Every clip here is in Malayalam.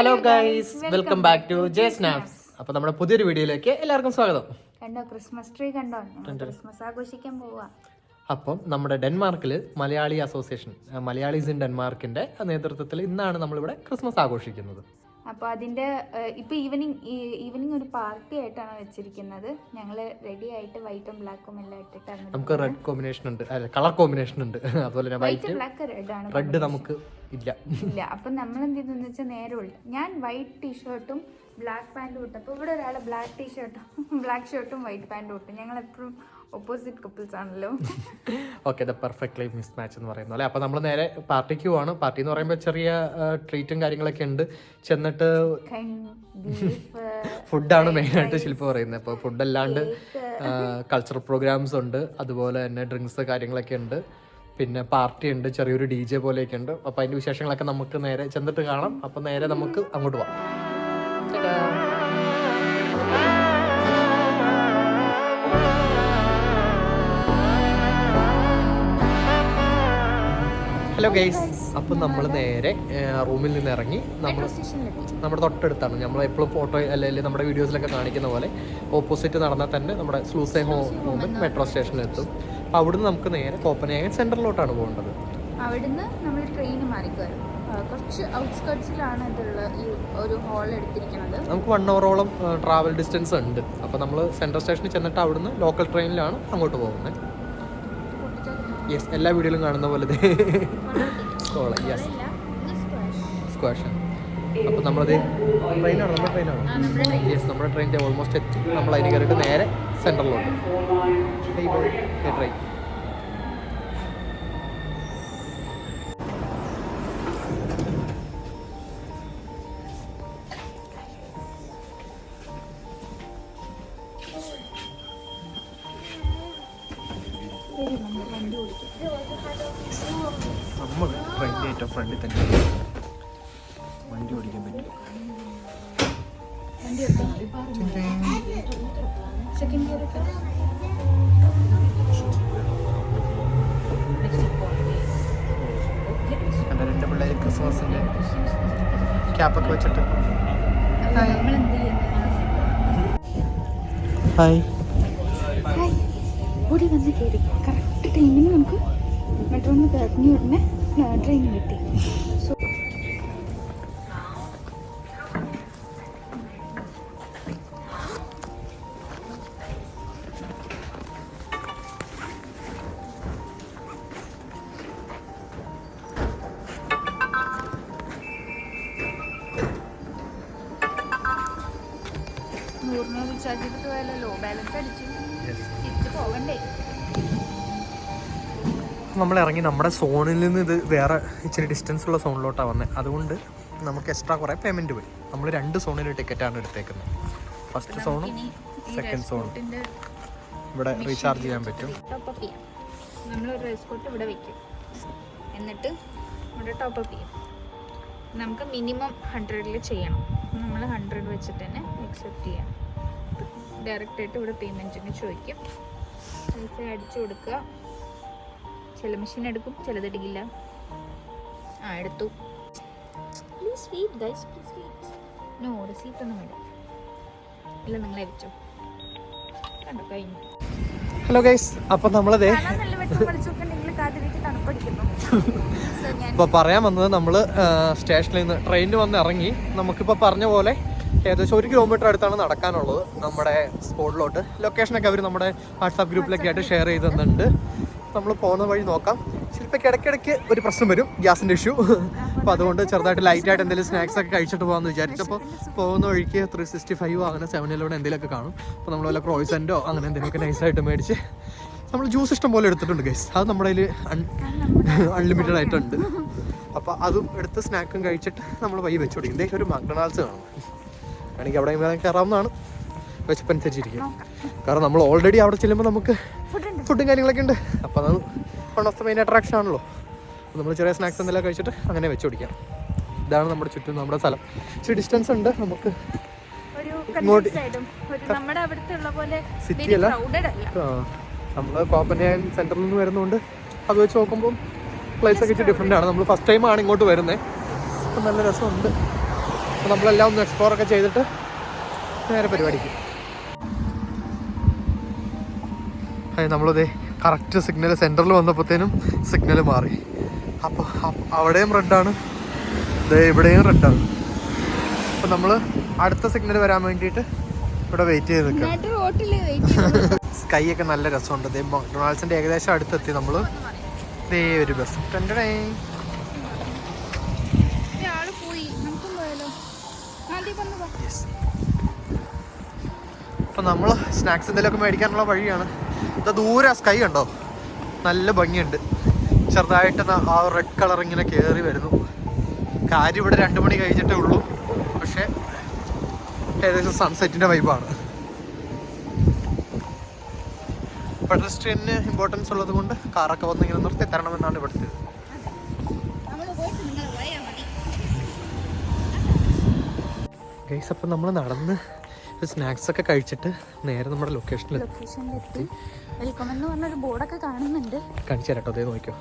Hello guys welcome back to J snaps അപ്പൊ നമ്മുടെ പുതിയൊരു വീഡിയോയിലേക്ക് എല്ലാവർക്കും സ്വാഗതം. കണ്ടോ? ക്രിസ്മസ് ട്രീ കണ്ടോ? ക്രിസ്മസ് ആഘോഷിക്കാൻ പോവാ. അപ്പം നമ്മുടെ ഡെൻമാർക്കിൽ മലയാളി അസോസിയേഷൻ മലയാളീസ് ഇൻ ഡെൻമാർക്കിന്റെ നേതൃത്വത്തിൽ ഇന്നാണ് നമ്മളിവിടെ ക്രിസ്മസ് ആഘോഷിക്കുന്നത്. അപ്പൊ അതിന്റെ ഇപ്പോൾ ഇപ്പൊ ഈവനിങ് ഈവനിങ് ഒരു പാർട്ടി ആയിട്ടാണ് വെച്ചിരിക്കുന്നത്. ഞങ്ങൾ റെഡി ആയിട്ട് വൈറ്റും ബ്ലാക്കും എല്ലാം ഇട്ടിട്ടാണ് നമുക്ക് റെഡ് കോമ്പിനേഷൻ ഉണ്ട്. അല്ല കളർ കോമ്പിനേഷൻ ഉണ്ട്. അതുപോലെ വൈറ്റ് ബ്ലാക്ക് റെഡ് ആണ് റെഡ് നമുക്ക് ഇല്ല. ഇല്ല അപ്പൊ നമ്മൾ എന്ത് ചെയ്തെന്ന് വെച്ചാൽ നേരെ ഉള്ള. ഞാൻ വൈറ്റ് ടീഷർട്ടും ബ്ലാക്ക് പാന്റും ഇട്ട്. അപ്പോൾ ഇവിടെ ഒരാൾ ബ്ലാക്ക് ടീ ഷർട്ടും ബ്ലാക്ക് ഷർട്ടും വൈറ്റ് പാന്റും ഇട്ടു. ഞങ്ങൾ എപ്പോഴും ഓപ്പോസിറ്റ് കപ്പിൾസ് ആണല്ലോ. Okay the perfectly miss match എന്ന് പറയുന്നത് അല്ലേ? അപ്പോൾ നമ്മൾ നേരെ പാർട്ടിക്ക് പോവാണ്. പാർട്ടി എന്ന് പറയുമ്പോൾ ചെറിയ ട്രീറ്റും കാര്യങ്ങളൊക്കെ ഉണ്ട്. ചെന്നിട്ട് ഫുഡാണ് മെയിനായിട്ട് ശില്പ പറയുന്നത്. അപ്പോൾ ഫുഡ് അല്ലാണ്ട് കൾച്ചറൽ പ്രോഗ്രാംസ് ഉണ്ട്. അതുപോലെ തന്നെ ഡ്രിങ്ക്സ് കാര്യങ്ങളൊക്കെ ഉണ്ട്. പിന്നെ പാർട്ടി ഉണ്ട്. ചെറിയൊരു ഡി ജെ പോലെയൊക്കെ ഉണ്ട്. അപ്പോൾ അതിന്റെ വിശേഷങ്ങളൊക്കെ നമുക്ക് നേരെ ചെന്നിട്ട് കാണാം. അപ്പോൾ നേരെ നമുക്ക് അങ്ങോട്ട് പോവാം. ഹലോ ഗൈസ് അപ്പം നമ്മൾ നേരെ റൂമിൽ നിന്ന് ഇറങ്ങി. നമ്മൾ സ്റ്റേഷനിലെത്തി നമ്മുടെ തൊട്ടടുത്താണ്. നമ്മൾ എപ്പോഴും ഫോട്ടോ അല്ലെങ്കിൽ നമ്മുടെ വീഡിയോസിലൊക്കെ കാണിക്കുന്ന പോലെ ഓപ്പോസിറ്റ് നടന്നാൽ തന്നെ നമ്മുടെ സ്ലൂസേ ഹോ ഹോമിൽ മെട്രോ സ്റ്റേഷനിൽ എത്തും അപ്പോൾ അവിടുന്ന് നമുക്ക് നേരെ കോപ്പനേഗൻ സെന്ററിലോട്ടാണ് പോകേണ്ടത്. അവിടുന്ന് നമ്മൾ ട്രെയിൻ മാറിക്കയറും ആ, കുറച്ച് ഔട്ട്സ്കർട്സിലാണ് ഇതുള്ള ഈ ഒരു ഹോൾ എടുത്തിരിക്കുന്നത്. നമുക്ക് വൺ അവറോളം ട്രാവൽ ഡിസ്റ്റൻസ് ഉണ്ട്. അപ്പോൾ നമ്മൾ സെൻട്രൽ സ്റ്റേഷനിൽ ചെന്നിട്ട് അവിടുന്ന് ലോക്കൽ ട്രെയിനിലാണ് അങ്ങോട്ട് പോകുന്നത് യെസ് എല്ലാ വീഡിയോയിലും കാണുന്ന പോലെ യെസ് സ്ക്വാഷ് അപ്പോൾ നമ്മളത് ട്രെയിനാണ് നമ്മുടെ ട്രെയിനാണ് യെസ് നമ്മുടെ ട്രെയിനിന്റെ ഓൾമോസ്റ്റ് എത്തി. നമ്മൾ അതിന് കയറിയിട്ട് നേരെ സെൻട്രലിലോട്ട് ട്രെയിൻ സെക്കൻഡ് ഇയർ ഒക്കെ രണ്ട് പിള്ളേർ ക്രിസ്മസിന്റെ ക്യാപ്പൊക്കെ വെച്ചിട്ട്. ഹായ് ഹായ് ഓടി വന്ന് കയറി. കറക്റ്റ് ടൈമിന് നമുക്ക് മെട്രോന്ന് ഇറങ്ങി ഉടനെ ട്രെയിൻ കിട്ടി നമ്മൾ ഇറങ്ങി നമ്മുടെ സോണിൽ നിന്ന് ഇത് വേറെ ഇച്ചിരി ഡിസ്റ്റൻസ് ഉള്ള സോണിലോട്ടാണ് വന്നത് അതുകൊണ്ട് നമുക്ക് എക്സ്ട്രാ കുറേ പേയ്മെന്റ് പോയി നമ്മൾ രണ്ട് സോണിൽ ടിക്കറ്റാണ് എടുത്തേക്കുന്നത്. ഫസ്റ്റ് സോണും സെക്കൻഡ് സോണും. ഇവിടെ റീചാർജ് ചെയ്യാൻ പറ്റും. നമ്മൾ റൈസ് കോട്ട് ഇവിടെ വെക്കും. എന്നിട്ട് ഇവിടെ ടോപ്പ് അപ്പ് ചെയ്യും. നമുക്ക് മിനിമം ഹൺഡ്രഡിൽ ചെയ്യണം. നമ്മൾ ഹൺഡ്രഡ് വെച്ചിട്ട് തന്നെ അക്സെപ്റ്റ് ചെയ്യാം. ഡയറക്റ്റായിട്ട് ഇവിടെ പേയ്മെന്റിന് ചോദിക്കും. പൈസ അടിച്ചു കൊടുക്കുക. ചില മെഷീൻ എടുക്കും ചിലത് എടുക്കില്ല. ആ എടുത്തു. Please guys please no receipt ഒന്നും വേണ്ട. ഇല്ല നിങ്ങളെ വെച്ചോ. കണ്ടോ കഴിഞ്ഞു. ഹലോ ഗൈസ് അപ്പൊ നമ്മളതേ ഇപ്പൊ പറയാൻ വന്നത് നമ്മൾ സ്റ്റേഷനിൽ നിന്ന് ട്രെയിനിൽ വന്ന് ഇറങ്ങി. നമുക്കിപ്പോ പറഞ്ഞ പോലെ ഏകദേശം ഒരു കിലോമീറ്റർ അടുത്താണ് നടക്കാനുള്ളത് നമ്മുടെ സ്പോട്ടിലോട്ട് ലൊക്കേഷനൊക്കെ അവർ നമ്മുടെ വാട്സാപ്പ് ഗ്രൂപ്പിലൊക്കെ ആയിട്ട് ഷെയർ ചെയ്തിട്ടുണ്ട്. തന്നിട്ടുണ്ട് നമ്മൾ പോകുന്ന വഴി നോക്കാം. ചിലപ്പോൾ ഇടയ്ക്കിടയ്ക്ക് ഒരു പ്രശ്നം വരും ഗ്യാസിന്റെ ഇഷ്യൂ അപ്പോൾ അതുകൊണ്ട് ചെറുതായിട്ട് ലൈറ്റായിട്ട് എന്തെങ്കിലും സ്നാക്സ് ഒക്കെ കഴിച്ചിട്ട് പോകാമെന്ന് വിചാരിച്ചപ്പോൾ പോകുന്ന വഴിക്ക് ത്രീ സിക്സ്റ്റി ഫൈവോ അങ്ങനെ സെവനിലൂടെ എന്തെങ്കിലുമൊക്കെ കാണും. അപ്പോൾ നമ്മൾ വല്ല ക്രോയ്സന്റോ അങ്ങനെ എന്തെങ്കിലുമൊക്കെ നൈസായിട്ട് മേടിച്ച് നമ്മൾ ജ്യൂസ് ഇഷ്ടം പോലെ എടുത്തിട്ടുണ്ട് ഗൈസ് അത് നമ്മുടെ കയ്യിൽ അൺലിമിറ്റഡ് ആയിട്ടുണ്ട്. അപ്പോൾ അതും എടുത്ത് സ്നാക്കും കഴിച്ചിട്ട് നമ്മൾ വൈ വെച്ചു കൊടുക്കും ഒരു മക്ഡൊണാൾഡ്സ് കാണും വേണമെങ്കിൽ അവിടെ കയറാവുന്നതാണ്. വിശപ്പനുസരിച്ചിരിക്കും കാരണം നമ്മൾ ഓൾറെഡി അവിടെ ചെല്ലുമ്പോൾ നമുക്ക് ഫുഡും കാര്യങ്ങളൊക്കെ ഉണ്ട്. അപ്പോൾ അത് one of the main attraction ആണല്ലോ. നമ്മൾ ചെറിയ സ്നാക്സ് എന്തെല്ലാം കഴിച്ചിട്ട് അങ്ങനെ വെച്ച് പിടിക്കാം ഇതാണ് നമ്മുടെ ചുറ്റും നമ്മുടെ സ്ഥലം. ഇച്ചിരി ഡിസ്റ്റൻസ് ഉണ്ട്. നമുക്ക് ഇങ്ങോട്ട് City അല്ല? നമ്മൾ കോപ്പൻഹാഗൻ സെന്ററിൽ നിന്ന് വരുന്നതുകൊണ്ട് അത് വെച്ച് നോക്കുമ്പോൾ പ്ലേസ് ഒക്കെ ഇച്ചിരി ഡിഫറെന്റ് ആണ്. നമ്മൾ ഫസ്റ്റ് ടൈം ആണ് ഇങ്ങോട്ട് വരുന്നത് അപ്പം നല്ല രസമുണ്ട്. അപ്പോൾ നമ്മളെല്ലാം ഒന്ന് എക്സ്പ്ലോർ ഒക്കെ ചെയ്തിട്ട് നേരെ പരിപാടിക്ക്. നമ്മളിതേ കറക്റ്റ് സിഗ്നൽ സെന്ററിൽ വന്നപ്പോഴത്തേനും സിഗ്നൽ മാറി. അപ്പോൾ അവിടെയും റെഡാണ് ദേ ഇവിടെയും റെഡാണ് അപ്പോൾ നമ്മൾ അടുത്ത സിഗ്നൽ വരാൻ വേണ്ടിയിട്ട് ഇവിടെ വെയിറ്റ് ചെയ്ത് നിൽക്കാം. സ്കൈ ഒക്കെ നല്ല രസമുണ്ട്. ദേ മക്ഡൊണാൾഡ്സിന്റെ ഏകദേശം അടുത്തെത്തി നമ്മൾ ദേ ഒരു ബസ് പോ അപ്പം നമ്മൾ സ്നാക്സ് എന്തെങ്കിലുമൊക്കെ മേടിക്കാനുള്ള വഴിയാണ്. ഇത് ദൂരെ സ്കൈ ഉണ്ടോ നല്ല ഭംഗിയുണ്ട്. ചെറുതായിട്ട് ആ റെഡ് കളർ ഇങ്ങനെ കയറി വരുന്നു. കാര്യം ഇവിടെ രണ്ട് മണി കഴിഞ്ഞിട്ടേ ഉള്ളൂ. പക്ഷേ ഏകദേശം സൺസെറ്റിന്റെ വൈബാണ് പെഡസ്ട്രിയന് ഇമ്പോർട്ടൻസ് ഉള്ളത് കൊണ്ട് കാറൊക്കെ വന്ന് ഇങ്ങനെ നിർത്തി തരണമെന്നാണ് ഇവിടുത്തെ ഗൈസ് അപ്പം നമ്മൾ നടന്ന് സ്നാക്സ് ഒക്കെ കഴിച്ചിട്ട് നേരെ നമ്മുടെ ലൊക്കേഷനിൽ ലൊക്കേഷനിലെത്തി വെൽക്കം എന്ന് പറഞ്ഞൊരു ബോർഡൊക്കെ കാണുന്നുണ്ട്. കാണിച്ചു തരാട്ടോ അതേ നോക്കിയോ.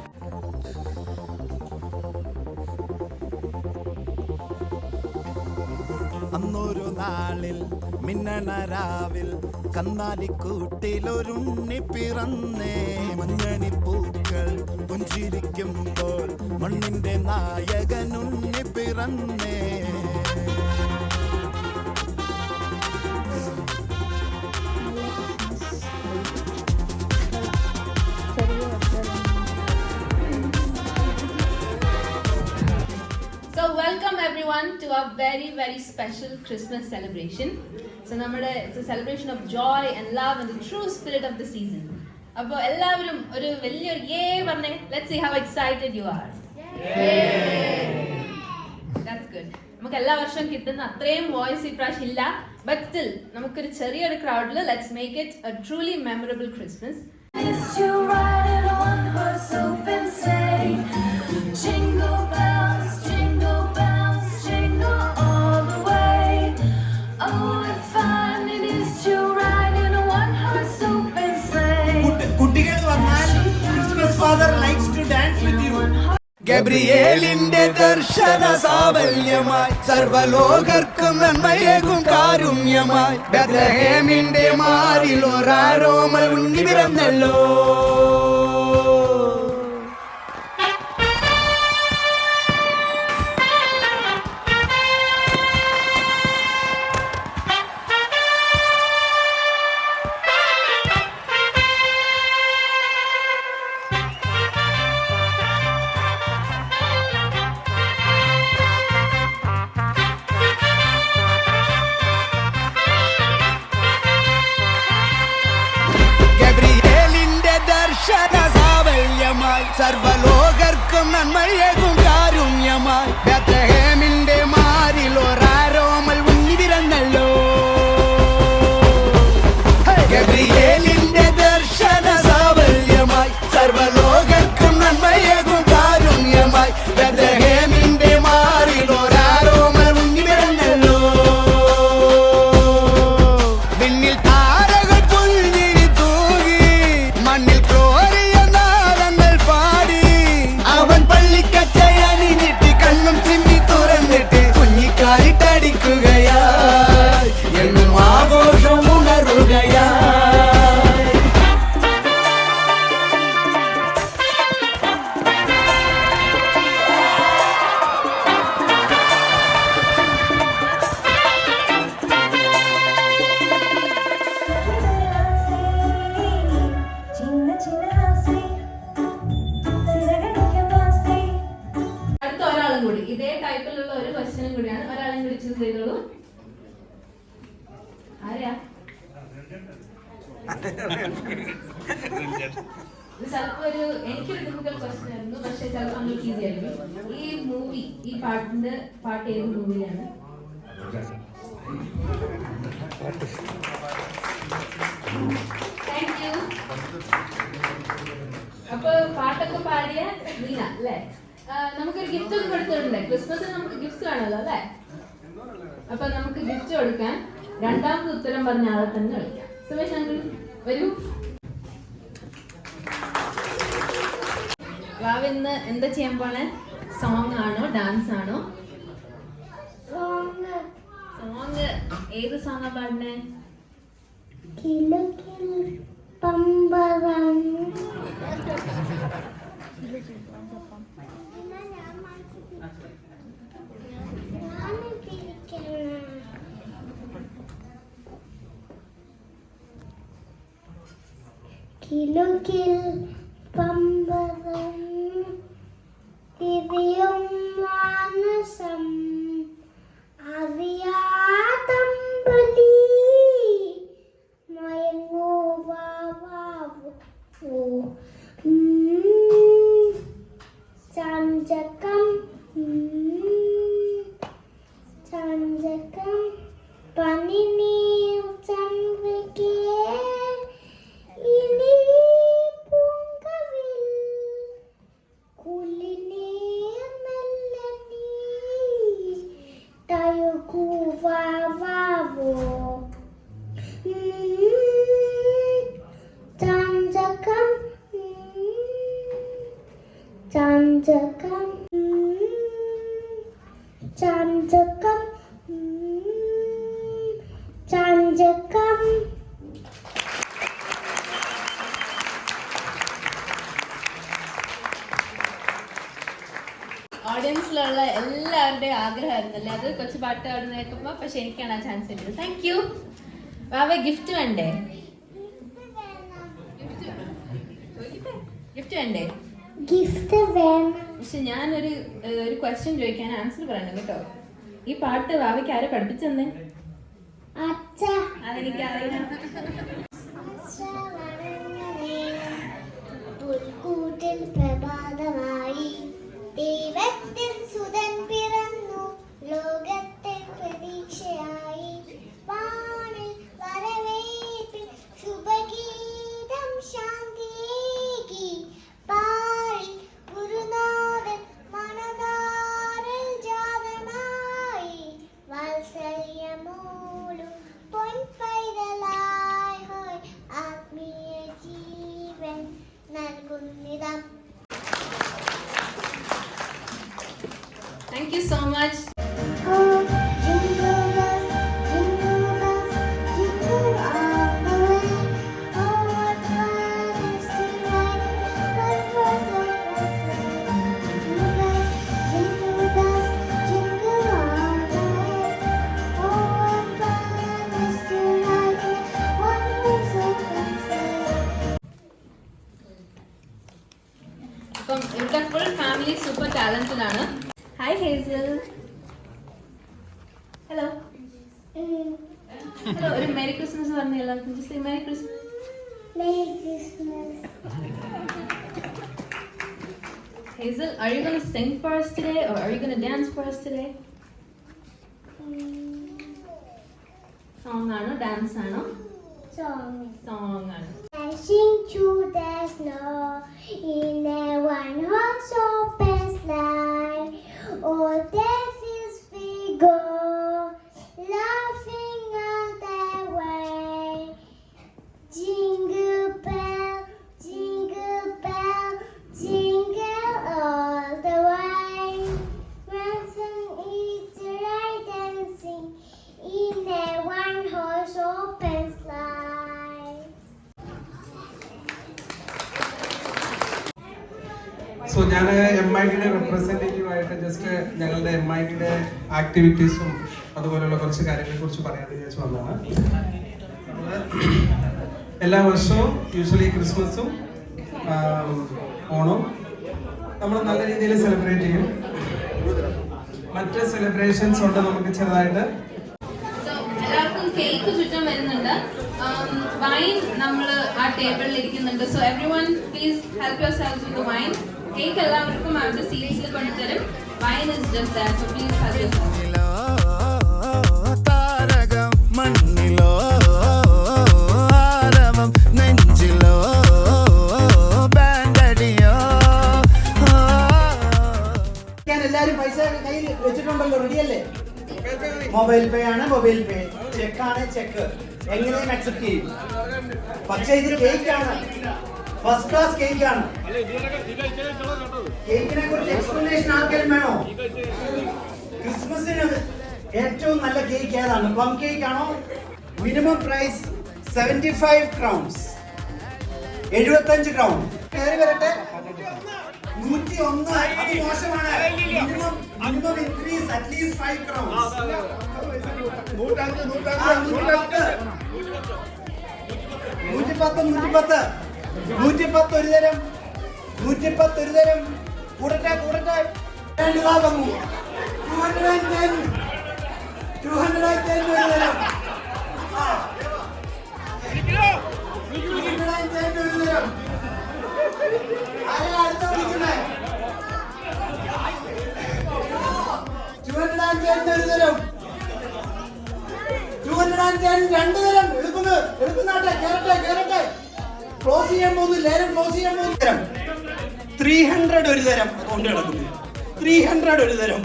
അന്നൊരു നാളിൽ മിന്നണ രാവിൽ കന്നാലിക്കൂട്ടിലൊരുണ്ണി പിറന്നേ. മഞ്ഞണി പൂക്കൾ പുഞ്ചിരിക്കുമ്പോൾ മണ്ണിന്റെ നായകനുണ്ണി പിറന്നേ. Everyone to our very very special Christmas celebration. So നമ്മുടെ celebration of joy and love and the true spirit of the season. അപ്പോൾ എല്ലാവരും ഒരു വലിയൊരു ഏ പറഞ്ഞേ Let's see how excited you are. That's good. നമുക്ക് എല്ലാ വർഷവും കിട്ടുന്ന അത്രയും വോയിസ് ഇപ്രാവശ്യം ഇല്ല ബട്ട് സ്റ്റിൽ നമുക്കൊരു ചെറിയൊരു ക്രൗഡിൽ let's make it a truly memorable Christmas It's ഗബ്രിയേലിന്റെ ദർശന സാബല്യമായി. സർവലോകർക്കും നന്മയേകും കാരുണ്യമായി. ബദ്രഹേമിന്റെ മാറിൽ ഒരാരോമൽ ഉണ്ണി അപ്പൊ പാട്ടൊക്കെ പാടിയ നീന അല്ലേ? നമുക്കൊരു ഗിഫ്റ്റ് ഒക്കെ കൊടുത്തിട്ടുണ്ട്. ക്രിസ്മസിന് നമുക്ക് ഗിഫ്റ്റ് കാണുമല്ലോ അല്ലേ? അപ്പൊ നമുക്ക് ഗിഫ്റ്റ് കൊടുക്കാൻ രണ്ടാമത് ഉത്തരം പറഞ്ഞ ആളെ തന്നെ വിളിക്കാം. സുമേഷ് അങ്കിൾ വരൂ. ഇന്ന് എന്താ ചെയ്യാൻ പോണേ? സോങ് ആണോ ഡാൻസ് ആണോ? സോങ് ഏത് സോങ്ങാ പാടുന്നേ കിലുക്കിൽ പമ്പരം കിലുക്കിൽ പമ്പരം bijak ചഞ്ചകം ചാഞ്ചക്കം. ഓഡിയൻസിലുള്ള എല്ലാവരുടെയും ആഗ്രഹമായിരുന്നല്ലേ? അത് കൊച്ചു പാട്ട് പാടുന്ന കേൾക്കുമ്പോൾ പക്ഷെ എനിക്കാണ് ആ ചാൻസ് കിട്ടിയത്. താങ്ക് യു വാവ ഗിഫ്റ്റ് വേണ്ടേ? ഗിഫ്റ്റ് വേണ്ടേ? ഗിഫ്റ്റ് വേണം. പക്ഷെ ഞാനൊരു ഒരു ക്വസ്റ്റ്യൻ ചോദിക്കാൻ ആൻസർ പറയണം കേട്ടോ. ഈ പാട്ട് ഭാവിക്ക് ആരെ പഠിപ്പിച്ചെന്നേ? അതെനിക്കറിയാം. ജീവൻ നൽകുന്നിതം താങ്ക് യു സോ മച്ച് അപ്പം ഇവിടെ ഫുൾ ഫാമിലി സൂപ്പർ ടാലന്റഡ് ആണ് hi Hazel hello Mm, hello ഒരു മെരി ക്രിസ്മസ് പറഞ്ഞ എല്ലാവർക്കും just merry Christmas Merry Christmas. Hazel, are you gonna sing for us today or are you gonna dance for us today? Mm, Song ആണോ ഡാൻസ് ആണോ song. Song. Dashing through the snow in a one horse open sleigh. Oh, there ആക്ടിവിറ്റീസും അതുപോലെയുള്ള കുറച്ച് കാര്യങ്ങളെ കുറിച്ച് പറയാൻ വിചാരിച്ചു വന്നതാണ്. എല്ലാ വർഷവും യൂഷ്വലി ക്രിസ്മസും ഓണവും നമ്മൾ നല്ല രീതിയിൽ സെലിബ്രേറ്റ് ചെയ്യും. മറ്റ് സെലിബ്രേഷൻസ് ഉണ്ട് നമുക്ക് ചെറുതായിട്ട്. എല്ലാവർക്കും കേക്ക് ചുറ്റും വരുന്നുണ്ട്. വൈൻ നമ്മൾ ആ ടേബിളിൽ ഇരിക്കുന്നുണ്ട്. So everyone please help yourself with wine cake എല്ലാവർക്കും അവരുടെ സീരീസിൽ കൊണ്ടുതരും. Wine is just that so please പൈസ കയ്യിൽ വെച്ചിട്ടുണ്ടല്ലോ റെഡിയല്ലേ? മൊബൈൽ പേ ആണ് മൊബൈൽ പേ. ചെക്ക് ആണ് ചെക്ക്. എങ്ങനെയും അക്സെപ്റ്റ് ചെയ്യും. പക്ഷേ ഇത് കേക്ക് ആണ്. ഫസ്റ്റ് ക്ലാസ് കേക്ക് ആണ്. കേക്കിനെ കുറിച്ച് എക്സ്പ്ലനേഷൻ ആർക്കെങ്കിലും വേണോ? ക്രിസ്മസിന് ഏറ്റവും നല്ല കേക്ക് ഏതാണ്? പം കേക്ക് ആണോ? Minimum price seventy five crowns എഴുപത്തഞ്ച് ക്രൗൺ കയറി വരട്ടെ. നൂറ്റി ഒന്ന് അത് മോശമാണ്. Minimum minimum increase at least five crowns നൂറ്റിപ്പത്ത് നൂറ്റിപ്പത്ത്. നൂറ്റിപ്പത്ത് ഒരു തരം നൂറ്റിപ്പത്ത് ഒരു തരം കൂടട്ടെ കൂടട്ടെ. രണ്ട് ഭാഗം two hundred and ten two hundred and ten ഒരു തരം ആ. 210 ഒരു തരം ആരാ അടുത്ത വിളിക്കുന്നേ? 210 ഒരു തരം. 210 രണ്ട് തരം. എടുക്കുന്നു എടുക്കുന്നാട്ടെ കേറട്ടെ കേറട്ടെ. ക്ലോസ് ചെയ്യാൻ പോകുന്നു ക്ലോസ് ചെയ്യാൻ പോകുന്നു. തരം. ത്രീ ഹൺഡ്രഡ് ഒരു തരം അക്കൗണ്ട് കിടക്കുന്നു ത്രീ ഹൺഡ്രഡ് ഒരു തരം.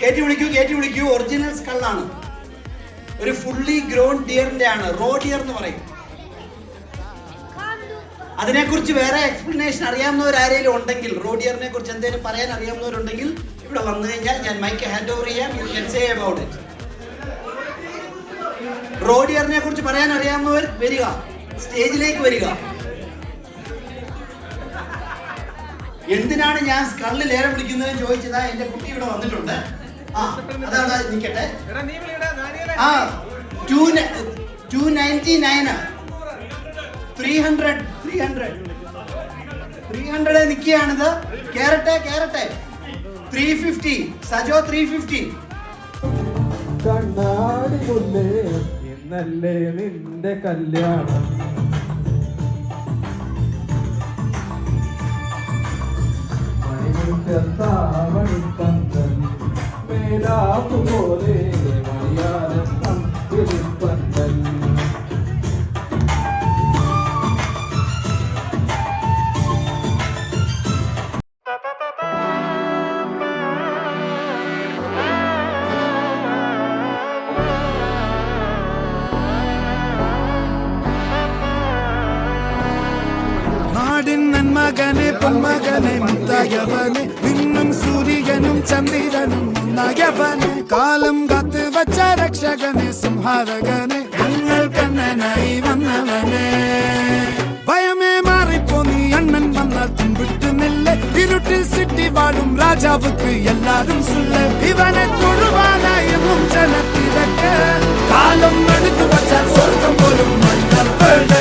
കയറ്റി വിളിക്കൂ കയറ്റി വിളിക്കൂ. ഒറിജിനൽ സ്കള്ളാണ് ഒരു ഫുള്ളി ഗ്രോൺ ഡിയറിന്റെ ആണ്. റോ ഡിയർ എന്ന് പറയും. അതിനെക്കുറിച്ച് വേറെ എക്സ്പ്ലനേഷൻ അറിയാവുന്നവരാരെങ്കിലും ഉണ്ടെങ്കിൽ റോ ഡിയറിനെ കുറിച്ച് എന്തെങ്കിലും പറയാൻ അറിയാവുന്നവരുണ്ടെങ്കിൽ ഇവിടെ വന്നു കഴിഞ്ഞാൽ ഞാൻ മൈക്ക് ഹാൻഡ് ഓവർ ചെയ്യാം. യു സേ അബൌട്ട് ഇറ്റ് റോഡിയറിനെ കുറിച്ച് പറയാൻ അറിയാവുന്നവർ വരിക. സ്റ്റേജിലേക്ക് വരിക. എന്തിനാണ് ഞാൻ കള്ളിൽ ഏറെ വിളിക്കുന്നതെന്ന് ചോദിച്ചതാ എന്റെ കുട്ടി ഇവിടെ വന്നിട്ടുണ്ട്. ആ അതവിടെ നിൽക്കട്ടെ ആ two two ninety nine three hundred three hundred. Three hundred നിൽക്കുകയാണിത് കേറട്ടെ കേറട്ടെ. Three fifty. Sajo three fifty. കണ്ണാടി എന്നല്ലേ ഇന്നല്ലേ നിന്റെ കല്യാണം? മണിമുറ്റത്താവണിപ്പന്തൽ മേലാപ്പുപോലെ മലയാളം വിളിപ്പന്തൽ നന്മകനെ പൊന്മകനെ മുത്തയവനെ നിന്നും സൂര്യനും ചന്ദ്രനും നയവനെ കാലം കാത്ത് വച്ച രക്ഷകനെ സംഹാരകനെ ഞങ്ങൾ കണ്ണനായി വന്നവനെ. ഭയമേ മാറിപ്പോ നീ അണ്ണൻ വന്നാൽ തുമ്പിട്ടുന്നില്ല നെല്ല് ഇരുട്ടിൽ സിറ്റി വാഴും രാജാവുക്ക് എല്ലാരും സുല്ല. ഇവനെ തൊഴുവാനായി ജനത്തിരക്ക് കാലം എടുത്തു വച്ചാൽ സ്വർഗം പോലും മണ്ണപ്പേട്